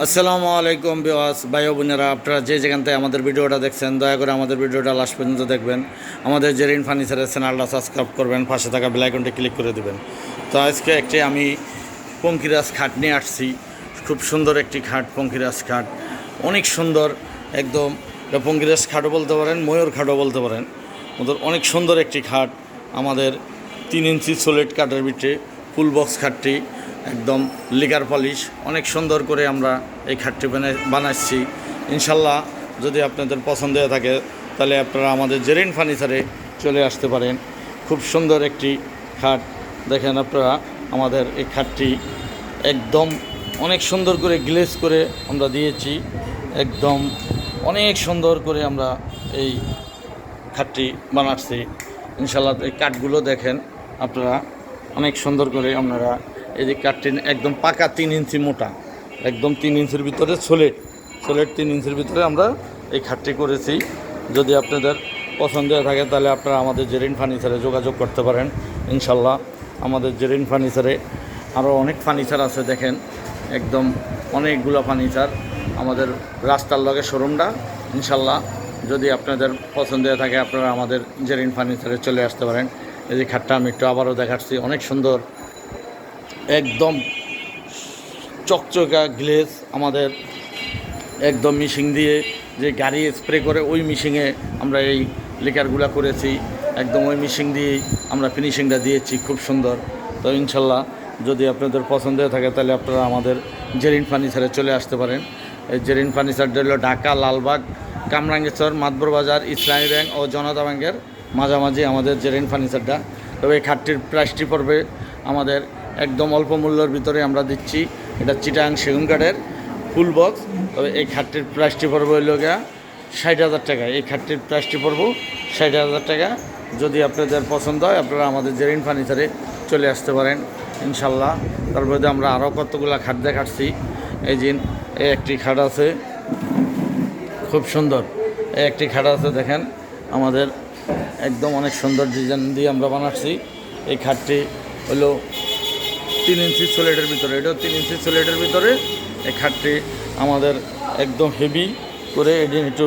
আসসালামু আলাইকুম বিওয়াস ভাই বোনেরা, আপনারা যে যেখান থেকে আমাদের ভিডিওটা দেখছেন, দয়া করে আমাদের ভিডিওটা লাস্ট পর্যন্ত দেখবেন। আমাদের জেরিন ফার্নিচারের চ্যানেলটা সাবস্ক্রাইব করবেন, পাশে থাকা বেলাইকনটি ক্লিক করে দেবেন। তো আজকে একটি আমি পঙ্কিরাজ খাট নিয়ে আসছি। খুব সুন্দর একটি খাট, পঙ্কিরাজ খাট। অনেক সুন্দর, একদম পঙ্কিরাজ খাটও বলতে পারেন, ময়ূর খাটও বলতে পারেন। ওদের অনেক সুন্দর একটি খাট। আমাদের তিন ইঞ্চি সোলেট কাঠের ভিতরে ফুল বক্স খাটটি। একদম লিকার পলিশ, অনেক সুন্দর করে আমরা এই খাটটি বানাচ্ছি। ইনশাল্লাহ যদি আপনাদের পছন্দ হয়ে থাকে, তাহলে আপনারা আমাদের জেরিন ফার্নিচারে চলে আসতে পারেন। খুব সুন্দর একটি খাট। দেখেন আপনারা, আমাদের এই খাটটি একদম অনেক সুন্দর করে গ্লেজ করে আমরা দিয়েছি। একদম অনেক সুন্দর করে আমরা এই খাটটি বানাচ্ছি। ইনশাল্লাহ এই কাঠগুলো দেখেন আপনারা, অনেক সুন্দর করে আপনারা এই যে কাঠটি একদম পাকা তিন ইঞ্চি মোটা, একদম তিন ইঞ্চির ভিতরে সোলেট সোলেট তিন ইঞ্চির ভিতরে আমরা এই খাটটি করেছি। যদি আপনাদের পছন্দ হয়ে থাকে, তাহলে আপনারা আমাদের জেরিন ফার্নিচারে যোগাযোগ করতে পারেন, ইনশাল্লাহ। আমাদের জেরিন ফার্নিচারে আরও অনেক ফার্নিচার আছে, দেখেন। একদম অনেকগুলো ফার্নিচার আমাদের রাস্তার লগে শোরুমটা, ইনশাল্লাহ। যদি আপনাদের পছন্দ হয়ে থাকে, আপনারা আমাদের জেরিন ফার্নিচারে চলে আসতে পারেন। এই যে খাটটা আমি একটু আবারও দেখাচ্ছি, অনেক সুন্দর। একদম চকচকা গ্লেজ আমাদের একদম মিশিং দিয়ে যে গাড়ি স্প্রে করে, ওই মিশিংয়ে আমরা এই লিকারগুলো করেছি। একদম ওই মিশিং দিয়েই আমরা ফিনিশিংটা দিয়েছি, খুব সুন্দর। তো ইনশাল্লাহ যদি আপনাদের পছন্দ হয়ে থাকে, তাহলে আপনারা আমাদের জেরিন ফার্নিচারে চলে আসতে পারেন। এই জেরিন ফার্নিচারটা হলো ঢাকা, লালবাগ, কামরাঙ্গেশ্বর, মাতবর বাজার, ইসলামী ব্যাংক ও জনতা ব্যাংকের মাঝামাঝি আমাদের জেরিন ফার্নিচারটা তবে এই খাটটির প্রাইসটি পড়বে আমাদের একদম অল্প মূল্যের ভিতরে আমরা দিচ্ছি। এটা চিটাং সেগুন কাঠের, ফুল বক্স তবে এই খাটটির প্রাইসটি পড়বে হইল গিয়া ষাট হাজার টাকা। এই খাটটির প্রাইসটি পড়ব ষাট হাজার টাকা। যদি আপনাদের পছন্দ হয়, আপনারা আমাদের জেরিন ফার্নিচারে চলে আসতে পারেন ইনশাল্লাহ তারপরে আমরা আরও কতগুলো খাট দেখাচ্ছি। এই যে, এই একটি খাট আছে, খুব সুন্দর। এই একটি খাট আছে, দেখেন, আমাদের একদম অনেক সুন্দর ডিজাইন দিয়ে আমরা বানাচ্ছি। এই খাটটি হলো তিন ইঞ্চি সোলেটের ভিতরে, এটাও তিন ইঞ্চি সোলেটের ভিতরে। এই খাটটি আমাদের একদম হেভি করে এটি একটু,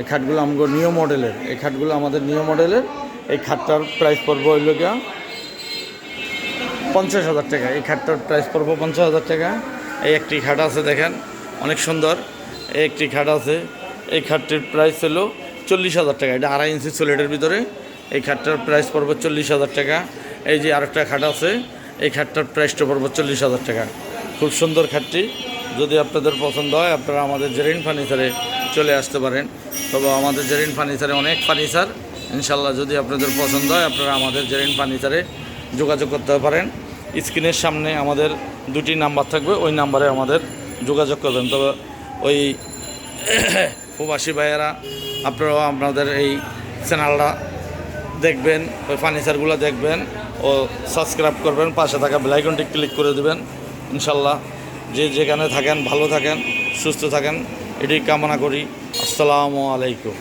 এই খাটগুলো আমাদের নিউ মডেলের এই খাটগুলো আমাদের নিউ মডেলের এই খাটটার প্রাইস পড়ব হইল গিয়া পঞ্চাশ হাজার টাকা। এই খাটটার প্রাইস পড়ব পঞ্চাশ হাজার টাকা। এই একটি খাট আছে দেখেন, অনেক সুন্দর। এই একটি খাট আছে, এই খাটটির প্রাইস হলো চল্লিশ হাজার টাকা। এটা আড়াই ইঞ্চি সোলেটের ভিতরে। এই খাটটার প্রাইস পড়ব চল্লিশ হাজার টাকা। এই যে আরেকটা খাট আছে এই খাটটার প্রাইসটা পড়ব চল্লিশ হাজার টাকা। খুব সুন্দর খাটটি। যদি আপনাদের পছন্দ হয়, আপনারা আমাদের জেরিন ফার্নিচারে চলে আসতে পারেন। তবে আমাদের জেরিন ফার্নিচারে অনেক ফার্নিচার। ইনশাল্লাহ যদি আপনাদের পছন্দ হয়, আপনারা আমাদের জেরিন ফার্নিচারে যোগাযোগ করতে পারেন। স্ক্রিনের সামনে আমাদের দুটি নাম্বার থাকবে, ওই নাম্বারে আমাদের যোগাযোগ করবেন। তবে ওই প্রবাসী ভাইয়েরা, আপনারাও আপনাদের এই চ্যানেলটা দেখবেন, ওই ফার্নিচারগুলো দেখবেন, ও সাবস্ক্রাইব করবেন, পাশে থাকা বেলাইকনটি ক্লিক করে দেবেন। ইনশাল্লাহ, যে যেখানে থাকেন, ভালো থাকেন, সুস্থ থাকেন, এটি কামনা করি। আসসালামু আলাইকুম।